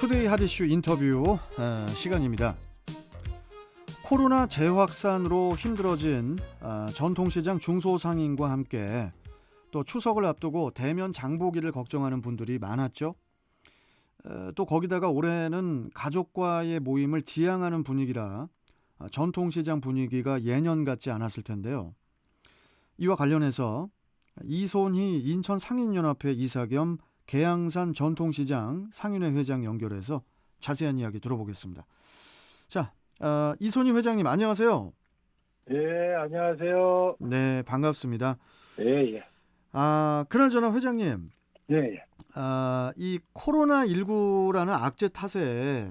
투데이 하디슈 인터뷰 어, 시간입니다. 코로나 재확산으로 힘들어진 어, 전통시장 중소상인과 함께 또 추석을 앞두고 대면 장보기를 걱정하는 분들이 많았죠. 어, 또 거기다가 올해는 가족과의 모임을 지향하는 분위기라 어, 전통시장 분위기가 예년 같지 않았을 텐데요. 이와 관련해서 이손희 인천 상인연합회 이사 겸 계양산 전통시장 상인회 회장 연결해서 자세한 이야기 들어보겠습니다. 자, 어, 이손희 회장님 안녕하세요. 예, 안녕하세요. 네, 반갑습니다. 예, 예. 아, 그나저나 회장님, 예, 예. 아, 이 코로나 19라는 악재 탓에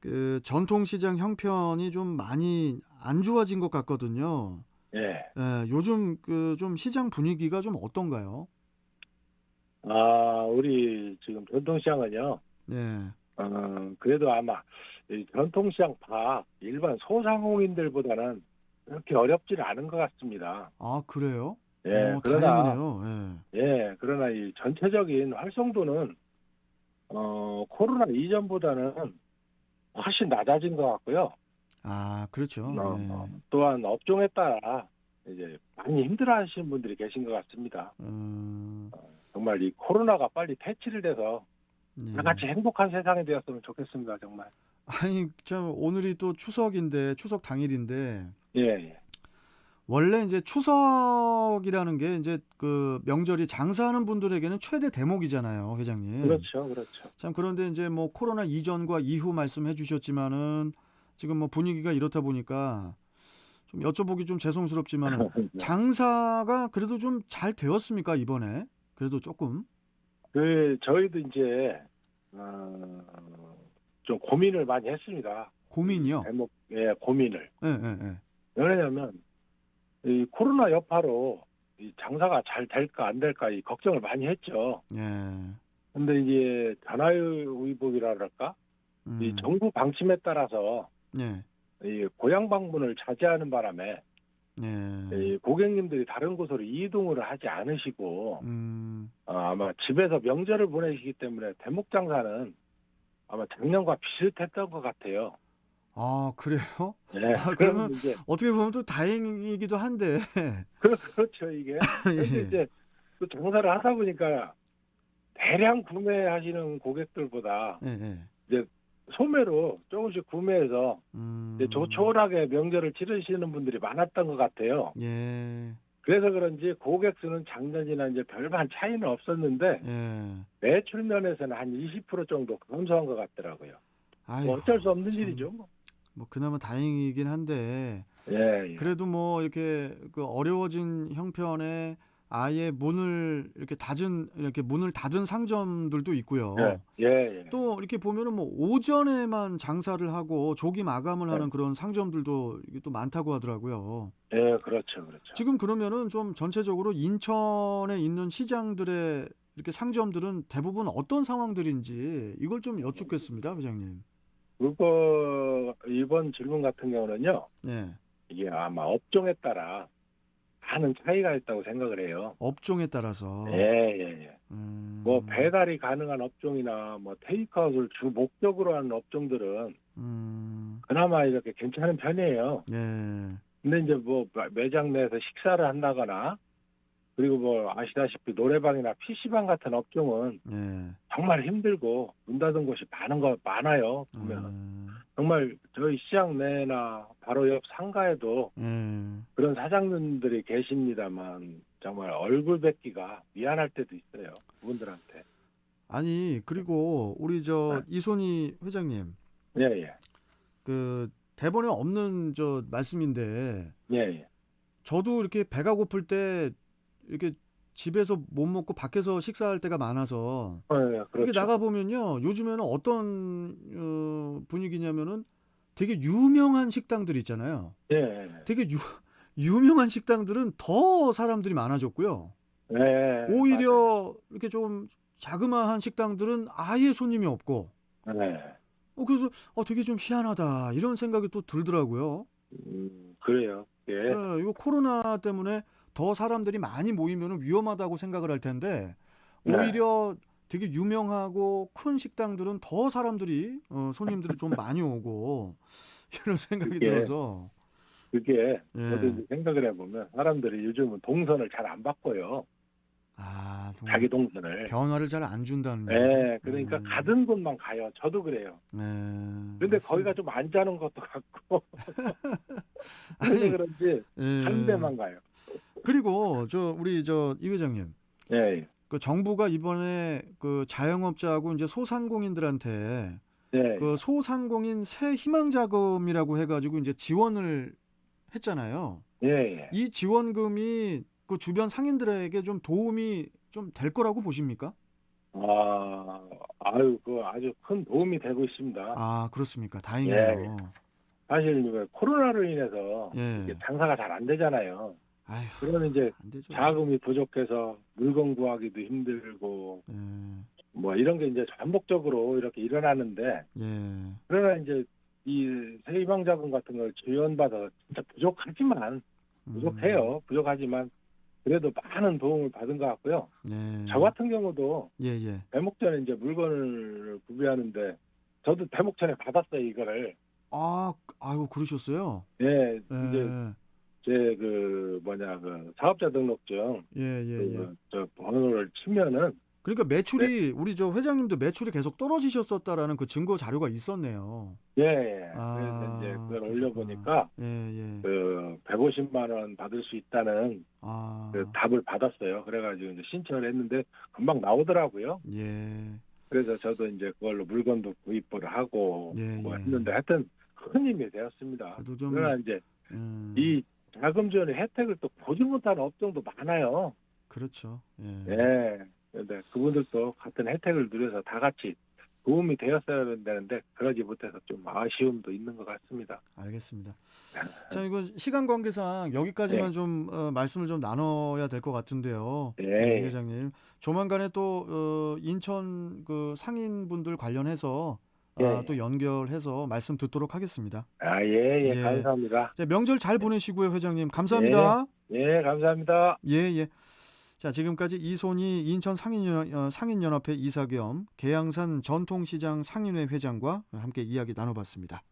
그 전통시장 형편이 좀 많이 안 좋아진 것 같거든요. 예. 예, 요즘 그 좀 시장 분위기가 좀 어떤가요? 아, 우리 지금 전통시장은요, 네, 어, 그래도 아마 이 전통시장 밥 일반 소상공인들보다는 그렇게 어렵지는 않은 것 같습니다. 아 그래요? 예, 어, 그러나, 다행이네요. 예. 예, 그러나 이 전체적인 활성도는, 어, 코로나 이전보다는 훨씬 낮아진 것 같고요. 아 그렇죠. 어, 예. 어, 또한 업종에 따라 이제 많이 힘들어 하시는 분들이 계신 것 같습니다. 음, 정말 이 코로나가 빨리 퇴치를 돼서 예. 다 같이 행복한 세상이 되었으면 좋겠습니다, 정말. 아니 참 오늘이 또 추석인데 추석 당일인데 예, 예. 원래 이제 추석이라는 게 이제 그 명절이 장사하는 분들에게는 최대 대목이잖아요, 회장님. 그렇죠, 그렇죠. 참 그런데 이제 뭐 코로나 이전과 이후 말씀해 주셨지만은 지금 뭐 분위기가 이렇다 보니까 좀 여쭤보기 좀 죄송스럽지만은 장사가 그래도 좀 잘 되었습니까 이번에? 그래도 조금. 그 저희도 이제 어, 좀 고민을 많이 했습니다. 고민이요. 예, 고민을. 예, 예, 예. 왜냐하면 이 코로나 여파로 이 장사가 잘 될까 안 될까 이 걱정을 많이 했죠. 예. 근데 이제 전화위복이랄까, 음, 이 정부 방침에 따라서 예. 이 고향 방문을 자제하는 바람에 예. 이 고객님들이 다른 곳으로 이동을 하지 않으시고 음. 어, 아마 집에서 명절을 보내시기 때문에 대목 장사는 아마 작년과 비슷했던 것 같아요. 아, 그래요? 네. 아, 그러면 이제 어떻게 보면 또 다행이기도 한데. 그, 그렇죠 이게. 예. 이제 또 장사를 하다 보니까 대량 구매하시는 고객들보다 예, 예. 소매로 조금씩 구매해서 음. 조촐하게 명절을 치르시는 분들이 많았던 것 같아요. 예. 그래서 그런지 고객 수는 작년이나 이제 별반 차이는 없었는데 예. 매출 면에서는 한 20% 정도 감소한 것 같더라고요. 아유, 뭐 어쩔 수 없는 참. 일이죠. 뭐. 뭐 그나마 다행이긴 한데 예, 예. 그래도 뭐 이렇게 그 어려워진 형편에 아예 문을 이렇게 닫은 이렇게 문을 닫은 상점들도 있고요. 예, 예, 예. 또 이렇게 보면은 뭐 오전에만 장사를 하고 조기 마감을 네. 하는 그런 상점들도 이게 또 많다고 하더라고요. 예, 그렇죠, 그렇죠. 지금 그러면은 좀 전체적으로 인천에 있는 시장들의 이렇게 상점들은 대부분 어떤 상황들인지 이걸 좀 여쭙겠습니다, 회장님. 그거 이번 질문 같은 경우는요, 네. 이게 아마 업종에 따라 많은 차이가 있다고 생각을 해요. 업종에 따라서 예, 예, 예. 음, 뭐 배달이 가능한 업종이나 뭐 테이크아웃을 주 목적으로 하는 업종들은 음, 그나마 이렇게 괜찮은 편이에요. 네. 근데 이제 뭐 매장 내에서 식사를 한다거나 그리고 뭐 아시다시피 노래방이나 PC방 같은 업종은 네. 정말 힘들고 문 닫은 곳이 많은 거 많아요. 보면 음, 정말 저희 시장 내나 바로 옆 상가에도 네. 그런 사장님들이 계십니다만 정말 얼굴 뵙기가 미안할 때도 있어요. 그분들한테. 아니 그리고 우리 저 네. 이손희 회장님 예, 예. 그 대본에 없는 저 말씀인데 예, 예. 저도 이렇게 배가 고플 때 이렇게 집에서 못 먹고 밖에서 식사할 때가 많아서 어, 예, 이렇게 그렇죠. 나가 보면요 요즘에는 어떤 어, 분위기냐면은 되게 유명한 식당들 있잖아요. 예, 예. 되게 유, 유명한 식당들은 더 사람들이 많아졌고요. 예, 예. 오히려 이렇게 좀 자그마한 식당들은 아예 손님이 없고 맞아요. 예. 어, 그래서 어, 되게 좀 희한하다 이런 생각이 또 들더라고요. 음, 그래요. 예. 네, 이거 코로나 때문에 더 사람들이 많이 모이면 위험하다고 생각을 할 텐데 네. 오히려 되게 유명하고 큰 식당들은 더 사람들이 어, 손님들이 좀 많이 오고 이런 생각이 그게 들어서 그게 예. 저도 생각을 해보면 사람들이 요즘은 동선을 잘 안 바꿔요. 아, 동- 자기 동선을. 변화를 잘 안 준다는 네, 얘기죠. 그러니까 음, 가던 곳만 가요. 저도 그래요. 네, 맞습니다. 거기가 좀 안 자는 것도 같고 아니, 그래서 그런지 예. 한 데만 가요. 그리고 저 우리 저 이 회장님 예, 그 정부가 이번에 그 자영업자하고 이제 소상공인들한테 예, 그 소상공인 새 희망 자금이라고 해가지고 이제 지원을 했잖아요. 예, 예. 이 지원금이 그 주변 상인들에게 좀 도움이 좀 될 거라고 보십니까? 아, 아유, 그 아주 큰 도움이 되고 있습니다. 아 그렇습니까? 다행이네요. 사실 이거 코로나로 인해서 예. 이게 장사가 잘 안 되잖아요. 아휴 그러면 이제 안 되죠. 자금이 부족해서 물건 구하기도 힘들고 예, 뭐 이런 게 이제 반복적으로 이렇게 일어나는데 예, 그러나 이제 이 세희망 자금 같은 걸 지원받아 진짜 부족하지만 음, 부족해요. 부족하지만 그래도 많은 도움을 받은 것 같고요. 네. 저 같은 경우도 예, 예. 대목 전에 이제 물건을 구비하는데 저도 대목 전에 받았어요 이거를. 아, 아유 그러셨어요. 예, 예, 이제 제 그 뭐냐 그 사업자 등록증 예, 예, 예. 그, 저 번호를 치면은 그러니까 매출이 우리 저 회장님도 매출이 계속 떨어지셨었다라는 그 증거 자료가 있었네요. 예, 예. 아, 그래서 이제 그걸 그러셨구나. 올려 보니까 예, 예. 그 150만 원 받을 수 있다는 아, 그 답을 받았어요. 그래가지고 이제 신청을 했는데 금방 나오더라고요. 예, 그래서 저도 이제 그걸로 물건도 구입을 하고 예, 뭐 예. 했는데 하여튼 큰 힘이 되었습니다. 그래도 좀 그러나 이제 음, 이 자금 지원의 혜택을 또 보지 못하는 업종도 많아요. 그렇죠. 예. 예. 근데 그분들도 같은 혜택을 누려서 다 같이 도움이 되었어야 되는데 그러지 못해서 좀 아쉬움도 있는 것 같습니다. 알겠습니다. 자, 이거 시간 관계상 여기까지만 네. 좀 어, 말씀을 좀 나눠야 될 것 같은데요. 예. 네, 회장님. 조만간에 또 어, 인천 그 상인 분들 관련해서 아, 예. 또 연결해서 말씀 듣도록 하겠습니다. 아, 예, 예, 예. 감사합니다. 자, 명절 잘 보내시고요, 회장님. 감사합니다. 예, 감사합니다. 예, 예. 자, 지금까지 이손희 인천 상인연, 어, 상인연합회 이사 겸 계양산 전통시장 상인회 회장과 함께 이야기 나눠봤습니다.